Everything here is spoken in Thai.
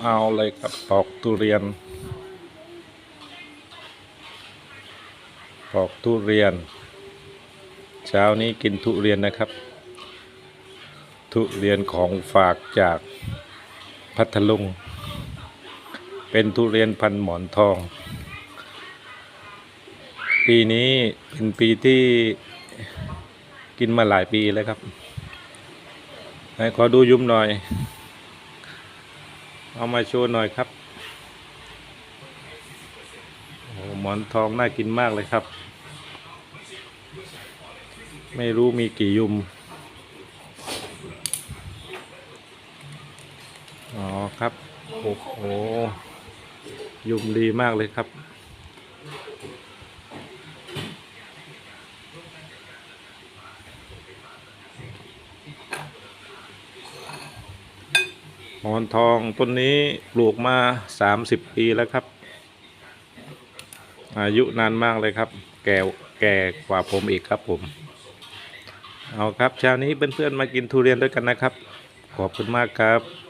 เอาเลยครับปอกทุเรียน ปอกทุเรียน เช้านี้กินทุเรียนนะครับ ทุเรียนของฝากจากพัทลุง เป็นทุเรียนพันหมอนทอง ปีนี้เป็นปีที่กินมาหลายปีแล้วครับ ไหนขอดูยุ้มหน่อย เอามาโชว์หน่อยครับโอ้หมอนทองน่ากินมากเลยครับ ไม่รู้มีกี่ยุม อ๋อครับ โอ้โห ยุมดีมากเลยครับ หมอนทองต้นนี้ปลูกมา 30 ปีแล้วครับ อายุนานมากเลยครับ แก่แก่กว่าผมอีกครับผม เอาครับเช้านี้เพื่อนๆมากินทุเรียนด้วยกันนะครับ ขอบคุณมากครับ